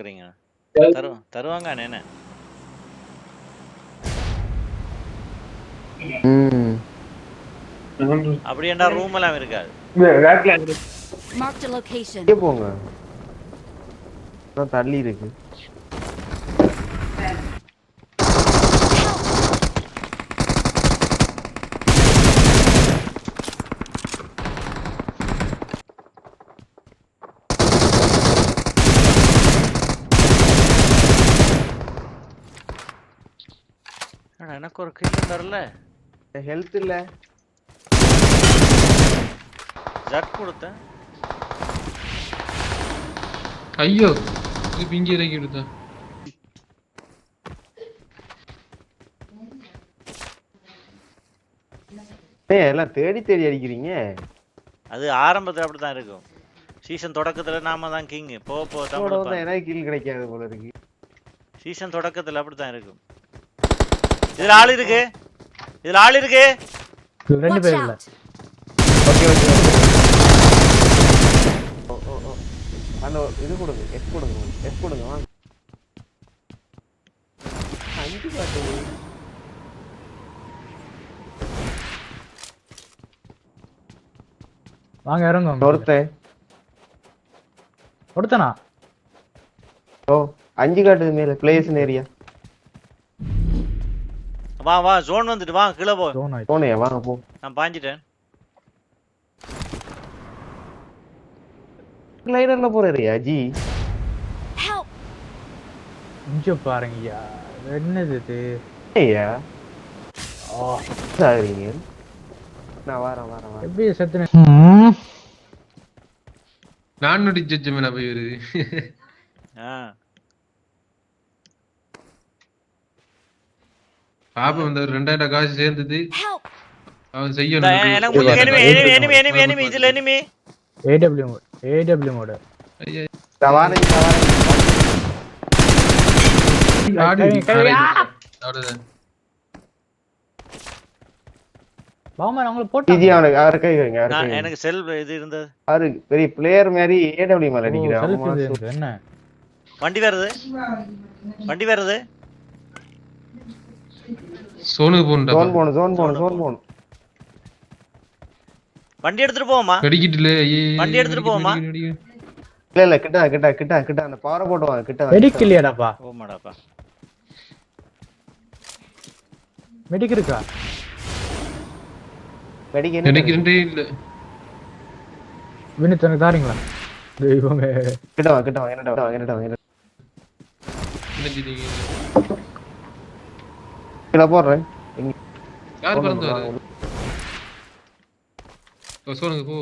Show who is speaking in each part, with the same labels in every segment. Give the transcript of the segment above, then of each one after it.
Speaker 1: பாக்குறீங்க? தரு தருவாங்க அண்ணே
Speaker 2: ம்.
Speaker 1: அப்படியேண்டா ரூம் எல்லாம் இருக்காது.
Speaker 2: போங்க. தள்ளி இருக்கு.
Speaker 1: எனக்கு ஒரு கில் தரல.
Speaker 2: ஹெல்த் இல்ல.
Speaker 1: ஜட் கொடுத்தேன்.
Speaker 3: ஐயோ இது பிங்கி இறக்கி விடுதா?
Speaker 2: ஏய் எல்லாம் தேடி தேடி அடிக்கிறீங்க.
Speaker 1: அது ஆரம்பத்துல அப்படித்தான் இருக்கும். சீசன் தொடக்கத்துல நாம தான் கிங் போக போக கொடுப்பாங்க.
Speaker 2: எனக்கு கீழ் கிடைக்காது போல இருக்கு.
Speaker 1: சீசன் தொடக்கத்துல அப்படித்தான் இருக்கும். இதுல ஆள் இருக்கு. இதுல ஆள் இருக்கு.
Speaker 4: ரெண்டு பேர் இல்ல.
Speaker 2: ஓகே ஓகே ஓ ஓ ஓ. அந்த இது கொடுங்க எஸ் கொடுங்க எஸ் கொடுங்க வாங்க. அஞ்சு பாட்டு
Speaker 4: வாங்க இறங்க
Speaker 2: ஒருத்தன்
Speaker 4: ஒருத்தனா?
Speaker 2: ஓ அஞ்சு காட்டுது மேல பிளேஸ் ஏரியா
Speaker 1: வா வா ஜோன் வந்துட்டு வா கீழே போ.
Speaker 4: ஜோன் ஆயிடுச்சு
Speaker 2: போனே வாங்க போ.
Speaker 1: நான் பாஞ்சிட்டேன்.
Speaker 2: லைனர்ல போறாருயா ஜி.
Speaker 4: இங்க பாருங்கய்யா என்னது இது?
Speaker 2: ஐயா
Speaker 4: ஆ,
Speaker 2: சாகுறீங்க நான் வரேன் வரேன்
Speaker 4: எப்படி செத்துன?
Speaker 3: நான் நொடி ஜட்ஜமே நான் போய் வருது.
Speaker 1: ஆ.
Speaker 3: பாப்பா வந்து ஒரு ரெண்டாயிரம் காசு சேர்ந்தது. அவன்
Speaker 1: இந்த
Speaker 3: செய்யணும்
Speaker 1: எனக்கு enemy enemy enemy enemy enemy இதுல enemy.
Speaker 4: AW mode AW mode
Speaker 3: ஐயா,
Speaker 2: நான் வரேன் நான் வரேன்
Speaker 3: ஆடு.
Speaker 4: கை- கை-
Speaker 3: ஆடு.
Speaker 4: ஆ!
Speaker 3: அவ்வளவுதான்.
Speaker 4: பாமா அவங்கள
Speaker 2: அவனுக்கு அவர் கை வைங்க அவர்.
Speaker 1: எனக்கு செல் இது இருந்தது.
Speaker 2: அவரு பெரிய பிளேயர் மாதிரி ஏடபிள்யூ மேல அடிக்கிறான்.
Speaker 4: என்ன?
Speaker 1: வண்டி வருது? வண்டி வருது?
Speaker 3: சோனுக்கு போகணும்டா
Speaker 2: ஜோன் போகணும் ஜோன் போகணும் ஜோன் போகணும்
Speaker 1: வண்டி எடுத்துட்டு போவோமா
Speaker 3: வெடிக்கிட்டுல ஐயே,
Speaker 1: வண்டி எடுத்துட்டு போவோமா?
Speaker 2: இல்ல இல்ல கிட்ட கிட்ட கிட்ட கிட்ட அந்த பவரை போட்டு வாங்க கிட்ட வாங்க.
Speaker 4: மெடிக்கலையாடாப்பா
Speaker 1: போமாடாப்பா.
Speaker 4: மெடிக் இருக்கா
Speaker 2: வெடிக்க என்ன
Speaker 3: வெடிக்கிறேன்டே இல்ல.
Speaker 4: வினித் எனக்கு தாரீங்களா? தெய்வமே.
Speaker 2: கிட்ட வாங்க கிட்ட வாங்க என்னடா என்னடா என்னடா கீழே போடுறேன்.
Speaker 3: யார் பிறந்து. வர சோனுக்கு போ.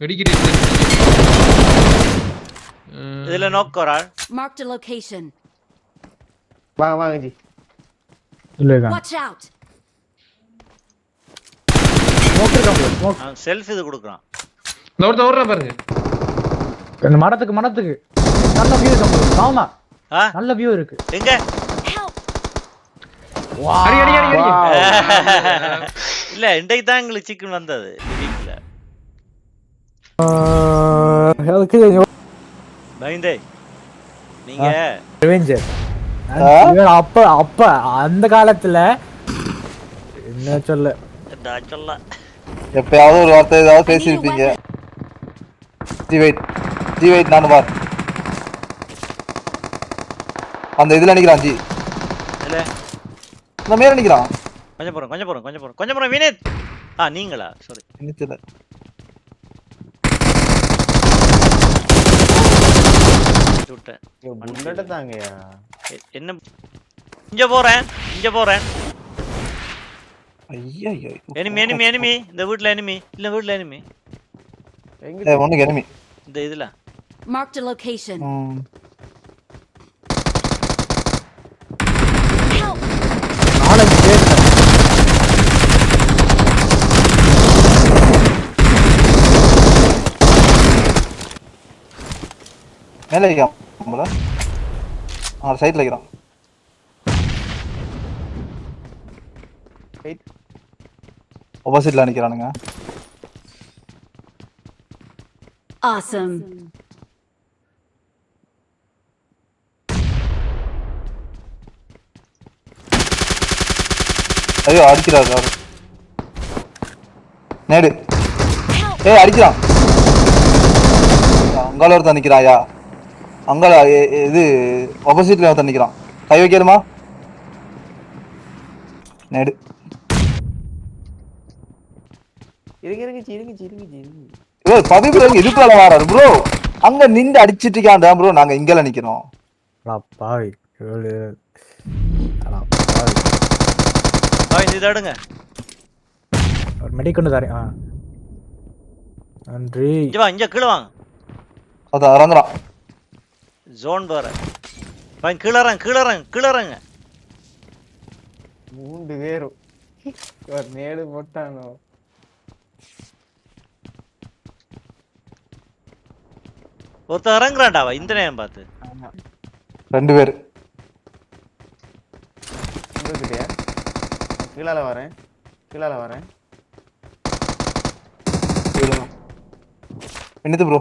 Speaker 3: வெடிக்கிறேன்
Speaker 1: இதுல நோக்க ஒரு ஆள்
Speaker 5: Marked a location.
Speaker 2: வாங்க வாங்க ஜி
Speaker 4: இல்ல
Speaker 5: Watch out.
Speaker 4: ஸ்மோக் இருக்கா ஸ்மோக்
Speaker 1: அவன் செல்ஃப் இது கொடுக்குறான்.
Speaker 3: இந்த ஒருத்தன் ஓடுறான் பாருங்க.
Speaker 4: இந்த மரத்துக்கு மரத்துக்கு. வியூ இருக்கு பாமா
Speaker 1: ஆ?
Speaker 4: நல்ல வியூ இருக்கு.
Speaker 1: எங்க? இல்ல இன்றைக்கு தான் எங்களுக்கு சிக்கன் வந்தது. வீட்ல.
Speaker 4: அதுக்கு
Speaker 1: பயந்தே நீங்க?
Speaker 4: ரிவெஞ்சர் அப்ப அப்ப அந்த காலத்துல என்ன சொல்ல?
Speaker 6: எப்பயாவது ஒரு வார்த்தை ஏதாவது பேசியிருப்பீங்க ஜி வெயிட் ஜி வெயிட் நான் பார் அந்த இதுல நிக்கிறான் ஜி.
Speaker 1: இல்ல
Speaker 6: இந்த மேல நிக்கிறான்.
Speaker 1: கொஞ்சம் போறோம் கொஞ்சம் போறோம் கொஞ்சம் போறோம் கொஞ்சம் போறோம் வினீத். ஆ நீங்களா? சாரி விட்டேன்.
Speaker 2: தாங்கயா
Speaker 1: எ- என்ன இங்க போறேன் இங்க போறேன்.
Speaker 6: ஐயா
Speaker 1: எனிமி எனிமி எனிமி இந்த வீட்ல எனிமி இல்ல வீட்ல எனிமி
Speaker 2: எங்க
Speaker 6: ஒண்ணுக்கு enemy.
Speaker 1: இந்த இதுல.
Speaker 5: Location.
Speaker 6: மேல வைக்கிறான் போல ஆ சைட்ல வைக்கிறான். ஆப்போசிட்ல நிக்கிறானுங்க.
Speaker 5: Awesome.
Speaker 6: ஐயோ அடிக்கிறாரு அவரு நேடு! ஏய் அடிக்கிறான். அங்கால ஒருத்தன் நிக்கிறாயா? எ- இது ஆப்போசிட்ல ஒருத்தன் நிக்கிறான். கை வைக்கணுமா? நேடு.
Speaker 2: இருங்க இருங்க இருங்க இருங்க இருங்க.
Speaker 6: ஏய் பவி ப்ரோ இதுக்குள்ள வராரு ப்ரோ அங்க நின்று அடிச்சிட்டு இருக்கான்டா ப்ரோ நாங்க இங்கல நிக்கிறோம்.
Speaker 4: அடா பாவி. பாவி.
Speaker 1: இதை எடுங்க.
Speaker 4: ஒரு மெடி கொண்டு தரேன். ஆ. நன்றி.
Speaker 1: இங்க வா இங்க கீழே வாங்க.
Speaker 6: அதான் இறங்குறான்.
Speaker 1: ஜோன் வேற. வாங்க கீழே இறங்க கீழே இறங்க கீழே இறங்க
Speaker 2: மூன்று பேரும் ஒரு நேடு போட்டானோ?
Speaker 1: ஒருத்தன் இறங்குறான்டாவா இந்த நேரம் பார்த்து.
Speaker 6: ரெண்டு பேர்.
Speaker 2: கீழால வரேன் கீழால வரேன்.
Speaker 6: என்னது ப்ரோ.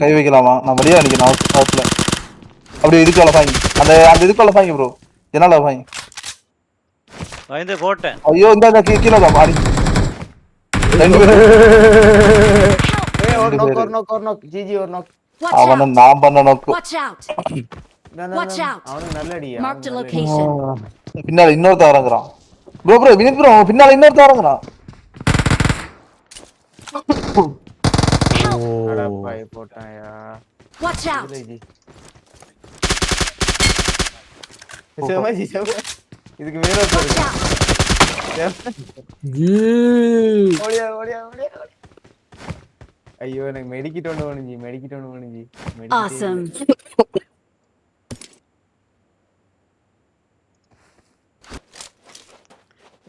Speaker 6: கை வைக்கலாமா? நான் வெளியே நிக்கிறேன் ஹவுஸ்ல அப்படியே இதுக்குள்ள சாங்கி அந்த அந்த இதுக்குள்ள சாங்கி ப்ரோ ஜனால சாங்கி
Speaker 1: பயந்து போட்டேன்.
Speaker 6: ஐயோ இந்த கீ- கீழே தான் மாறி ரெண்டு பேரும்.
Speaker 2: ஏய் ஒரு
Speaker 6: ரெண்டு
Speaker 2: நோக்
Speaker 6: பேரு.
Speaker 2: ஒரு நோக் ஒரு நோக் ஜிஜி ஒரு நோக்
Speaker 5: Watch
Speaker 6: அவன! நான் பண்ண நோக்கு. பின்னால இன்னொருத்த இறங்குறான். ப்ரோ ப்ரோ வினித் ப்ரோ பின்னால இன்னொருத்த
Speaker 2: பாய் போட்டாயா சிவமா இதுக்கு மேல. ஓடியா ஓடியா ஓடியா. ஐயோ எனக்கு மெடிக்கிட் ஒன்று வேணும் ஜி மெடிக்கிட் ஒன்று. இல்ல.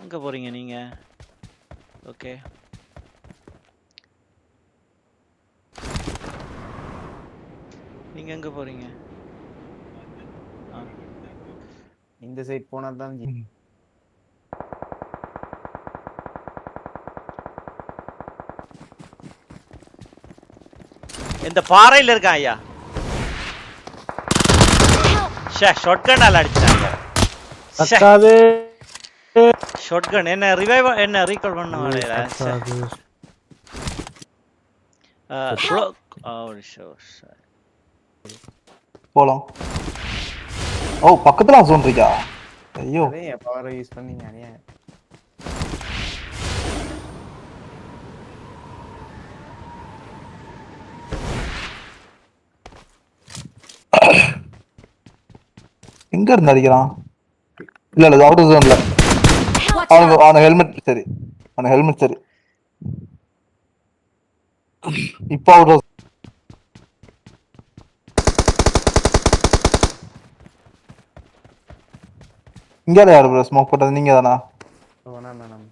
Speaker 1: எங்க போறீங்க நீங்க? ஓகே நீங்க எங்க போறீங்க?
Speaker 2: இந்த சைட் போனா தான் ஜி.
Speaker 1: இந்த பாறையில இருக்கான் ஐயா? ஷே ஷாட்கனால் அடிச்சாங்க
Speaker 4: கத்தாது
Speaker 1: ஷாட்கன் என்ன ரிவைவ் என்ன ரீகால் பண்ண வாழையில
Speaker 4: கத்தாது
Speaker 6: போலாம். ஓ பக்கத்துல ஜோன் இருக்கா? ஐயோ.
Speaker 2: அதே பவரை யூஸ் பண்ணீங்க அநியா
Speaker 6: எங்க இருந்து அடிக்கிறான்? இல்ல இல்ல அவுட்டர் ஜோன்ல அவனுக்கு! அவன ஹெல்மெட் சரி. அவன ஹெல்மெட் சரி. இப்போ அவுட்டர் இங்க யாரு ப்ரோ ஸ்மோக் போட்டது? நீங்க தானா
Speaker 2: வேணாம் வேணாம்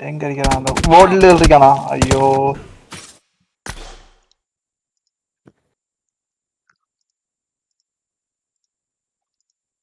Speaker 6: எங்க அடிக்கிறான் அந்த போர்டில் இருக்கானா? ஐயோ.